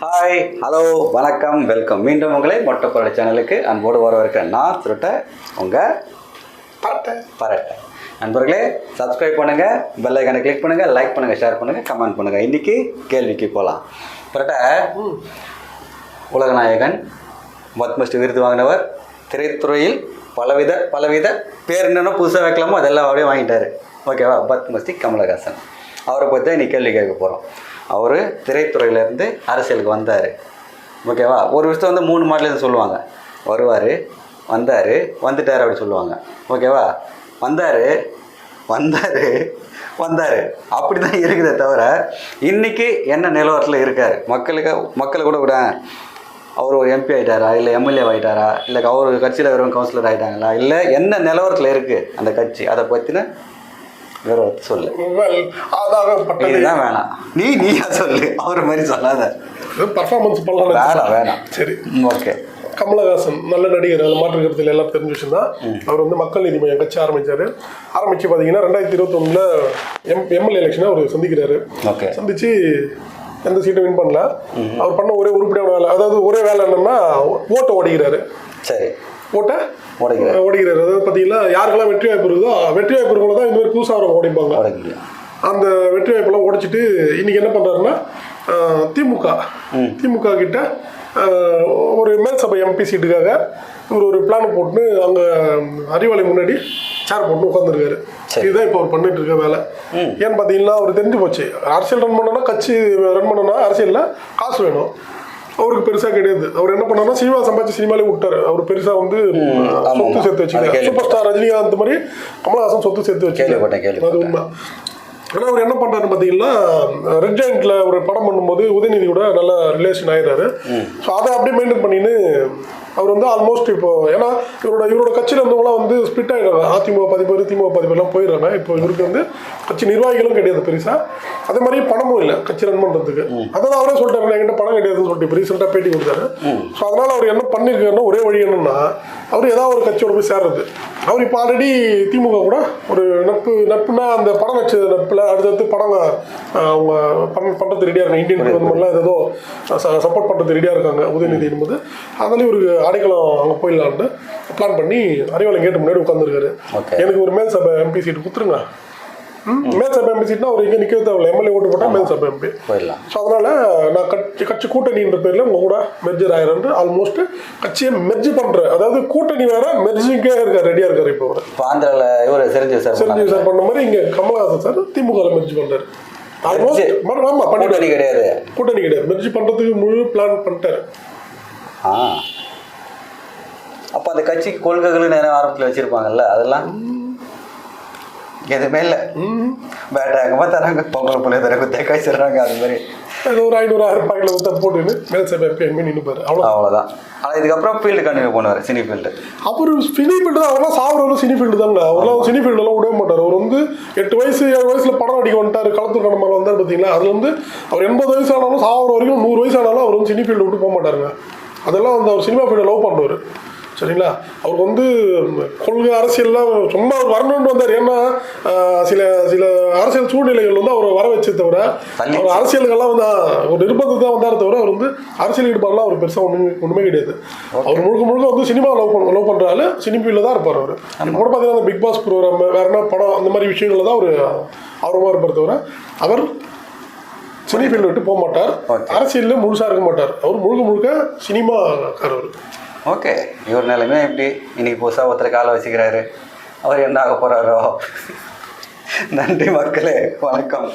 Hi hello வணக்கம் welcome மீண்டும் உங்களை மொட்டைப்பரடை சேனலுக்கு அன்போடு வரவேற்க நான் சுருட்ட உங்கள் பாட்டை பரட்டை. நண்பர்களே சப்ஸ்கிரைப் பண்ணுங்கள் பெல் ஐக்கானை கிளிக் பண்ணுங்கள் லைக் பண்ணுங்கள் ஷேர் பண்ணுங்கள் கமெண்ட் பண்ணுங்கள் இன்றைக்கி கேள்விக்கு போகலாம் பரட்டை உலகநாயகன் பத்மஸ்ரீ விருது வாங்கினவர் திரைத்துறையில் பலவித பலவித பேர் என்னென்ன புதுசாக வைக்கலாமோ அதெல்லாம் அப்படியே வாங்கிட்டாரு. ஓகேவா? பத்மஸ்ரீ கமலஹாசன். அவரை பற்றி தான் இன்னைக்கு கேள்வி கேட்க போகிறோம் அவர் திரைத்துறையிலேருந்து அரசியலுக்கு வந்தார். ஓகேவா? ஒரு விஷயத்தை வந்து மூணு மாடலேருந்து சொல்லுவாங்க. வருவார் வந்தார் வந்துட்டார் அப்படி சொல்லுவாங்க. ஓகேவா? வந்தார் வந்தார் வந்தார். அப்படி தான் இருக்குதே தவிர இன்றைக்கி என்ன நிலவரத்தில் இருக்கார்? மக்களுக்கு மக்களை கூட கூட அவர் ஒரு எம்பி ஆகிட்டாரா இல்லை எம்எல்ஏ ஆகிட்டாரா இல்லை அவர் கட்சியில் வெறும் கவுன்சிலர் ஆகிட்டாங்களா இல்லை என்ன நிலவரத்தில் இருக்குது அந்த கட்சி? அதை பற்றின விவரத்தை சொல்லு. ஆதாரப்பட்டது இதுதான் வேணாம் நீ நீயா சொல்லு. அவர் மாதிரி சொல்லாத. பர்ஃபார்மன்ஸ் வேணாம் பண்ணலாம் வேணாம் சரி. ஓகே கமலஹாசன் நல்ல நடிகர். அதில் மாற்று கருத்தில் எல்லாம் தெரிஞ்ச தான். அவர் வந்து மக்கள் நீதி மையம் கட்சி ஆரம்பிச்சாரு. ஆரம்பிச்சு பார்த்தீங்கன்னா ரெண்டாயிரத்தி இருபத்தொன்னுல எம் எம்எல்ஏ எலெக்ஷனை அவர் சந்திக்கிறாரு. ஓகே சந்திச்சு எந்த சீட்டும் வின் பண்ணல. அவர் பண்ண ஒரே உருப்படியான வேலை அதாவது ஒரே வேலை என்னன்னா ஓட்டை ஓடிக்கிறாரு. சரி. ஓட்டை உடைக்கிறேன் ஓடிக்கிறாரு அதாவது பார்த்தீங்கன்னா யாருக்கெல்லாம் வெற்றி வாய்ப்பு இருக்குதோ வெற்றி வாய்ப்பு இருக்கவங்க தான் இந்த மாதிரி புதுசாக ஓடிப்பாங்க. உடைக்கிறேன் அந்த வெற்றி வாய்ப்பெல்லாம் உடைச்சிட்டு இன்னைக்கு என்ன பண்றாருன்னா ஆஹ், திமுக. திமுக கிட்ட ஒரு மேல் சபை எம்பி சீட்டுக்காக இவர் ஒரு பிளான் போட்டு அங்கே அறிவாலை முன்னாடி சேர் போட்டு உட்காந்துருக்காரு. இதுதான் இப்போ அவர் பண்ணிட்டு இருக்க வேலை. ஏன்னு பார்த்தீங்கன்னா அவர் தெரிஞ்சு போச்சு. அரசியல் ரன் பண்ணனா கட்சி ரன் பண்ணனா அரசியலில் காசு வேணும். அவருக்கு பெருசாக கிடையாது. அவர் என்ன பண்ணாருன்னா சினிமா சம்பாதிச்சு சினிமாலே விட்டாரு. அவர் பெருசாக வந்து சொத்து. சேர்த்து கேள்விப்பட்டேன். சூப்பர் ஸ்டார் ரஜினிகாந்த் மாதிரி கமலஹாசன் சொத்து சேர்த்து கேள்விப்பட்டேன். அது உண்மை. ஆனால் அவர் என்ன பண்ணுறாரு பார்த்தீங்களா ரெட் ஜாயிண்ட்ல ஒரு படம் பண்ணும்போது உதயநிதி கூட நல்ல ரிலேஷன் ஆயிடுறாரு. ஸோ அதை அப்படியே மெயின்டைன் பண்ணின்னு அவர் வந்து ஆல்மோஸ்ட் இப்போ ஏன்னா இவரோட இவரோட கட்சியில் இருந்தவங்களாம் வந்து ஸ்பிட் ஆகிடுறாங்க அதிமுக பாதி பேர் திமுக பாதி பேர்லாம் போயிடுறாங்க. இப்போ இவருக்கு வந்து கட்சி நிர்வாகிகளும் கிடையாது பெருசாக அதே மாதிரி பணமும் இல்லை கட்சி ரன் பண்ணுறதுக்கு அதான் அவரே சொல்லிட்டாரு. என்கிட்ட பணம் கிடையாதுன்னு சொல்லிட்டு இப்போ ரீசெண்டாக பேட்டி கொடுத்தாரு. ஸோ அதனால் அவர் என்ன பண்ணியிருக்காருன்னா ஒரே வழி என்னன்னா அவர் ஏதாவது ஒரு கட்சியோட போய் சேர்றது. அவர் இப்போ ஆல்ரெடி திமுக கூட ஒரு நட்பு நட்புனா அந்த படம் வச்ச நட்பில் அடுத்தடுத்து படம் அவங்க பண்ண பண்ணுறது ரெடியாக இருக்காங்க. இந்தியன் கவர்மெண்ட்லாம் ஏதோ சப்போர்ட் பண்ணுறது ரெடியாக இருக்காங்க. உதயநிதி என்பது. அதுலேயும் ஒரு அடைக்கலம் அங்கே போயிடலான்ட்டு பிளான் பண்ணி அறிவாலயம் கேட்டு முன்னாடி உட்காந்துருக்காரு. எனக்கு ஒரு மேல் சபை எம்பி சீட்டு கொடுத்துருங்க மேல் சபை எம்பி சீட்னா அவர் இங்கே நிற்க தேவையில்ல. எம்எல்ஏ ஓட்டு போட்டால் மேல் சபை எம்பி ஸோ அதனால நான் கட்சி கட்சி கூட்டணின்ற பேரில் உங்க கூட மெர்ஜர் ஆயிரன்று ஆல்மோஸ்ட் கட்சியை மெர்ஜ் பண்ற அதாவது கூட்டணி வேற மெர்ஜிங்கே இருக்கார் ரெடியா இருக்காரு இப்போ அவர். ஆந்திராவில் இவர் சிரஞ்சீவி சார் சிரஞ்சீவி. சார் பண்ண மாதிரி இங்க கமலஹாசன் சார் திமுக மெர்ஜ் பண்றாரு. Almost Merge? ஆமா கூட்டணி கிடையாது. கூட்டணி கிடையாது. மெர்ஜ் பண்றதுக்கு முழு பிளான் பண்ணிட்டாரு. ஆ. அப்போ அந்த கட்சிக்கு கொள்கைகள் நிறைய ஆரம்பத்தில் வச்சுருப்பாங்கல்ல அதெல்லாம்? எதுவுமே இல்லை. பேட்டாங்கம்மா தராங்க பொங்கல் புள்ளைய தராங்க தேக்காய் தர்றாங்க அது மாதிரி. ஏதோ ஒரு ஐநூறு ஆயிரம் பாக்கெட்ல ஊத்த போட்டுன்னு மேல் எம்பி எம்பி நின்றுப்பாரு அவ்வளோ அவ்வளோதான் ஆனால் இதுக்கப்புறம் ஃபீல்டு கண்டினியூ பண்ணுவார் சினி ஃபீல்டு அவர் சினி ஃபீல்டு தான். அவர்லாம் சாப்பிட்றவரும் சினி ஃபீல்டு தாங்க அவர்லாம் சினி ஃபீல்டெல்லாம் விடவே மாட்டார். அவர் வந்து எட்டு வயசு ஏழு வயசுல படம் அடிக்க வந்துட்டாரு. களத்தூர் கடம்பரம் வந்தார் பார்த்தீங்களா அதுல வந்து அவர் எண்பது வயசு ஆனாலும் சாப்பிட்ற வரைக்கும் நூறு வயசு ஆனாலும் அவர் வந்து சினி ஃபீல்டு விட்டு போக மாட்டாருங்க. அதெல்லாம் வந்து அவர் சினிமா ஃபீல்டை லவ் பண்ணுவார் சரிங்களா? அவருக்கு வந்து கொள்கை அரசியல்லாம் சும்மா அவர் வரணும்னு வந்தார். ஏன்னா சில சில அரசியல் சூழ்நிலைகள் வந்து அவரை வர வச்சே தவிர. அவர் அரசியலுக்கெல்லாம் வந்து ஒரு நிர்பந்தத்தை தான் வந்தாரே தவிர அவர் வந்து அரசியல் ஈடுபாடுலாம் அவர் பெருசாக ஒன்றுமே ஒன்றுமே கிடையாது. அவர் முழுக்க முழுக்க வந்து சினிமா லவ் பண்ண லவ் பண்ணுறாரு சினி ஃபீல்டில் தான் இருப்பார் அவர். கூட பார்த்தீங்கன்னா அந்த பிக் பாஸ் ப்ரோக்ராம் வேற என்ன படம் அந்த மாதிரி விஷயங்களில் தான் அவர் ஆர்வமாக இருப்பார் தவிர அவர் சினி ஃபீல்டு விட்டு போக மாட்டார். அரசியலில் முழுசாக இருக்க மாட்டார். அவர் முழுக்க முழுக்க சினிமாக்காரவர் ஓகே இவர் நிலைமை எப்படி? இன்னைக்கு புதுசாக ஒருத்தர் காலை வச்சுக்கிறாரு. அவர் என்ன ஆக போகிறாரோ நன்றி மக்களே வணக்கம்.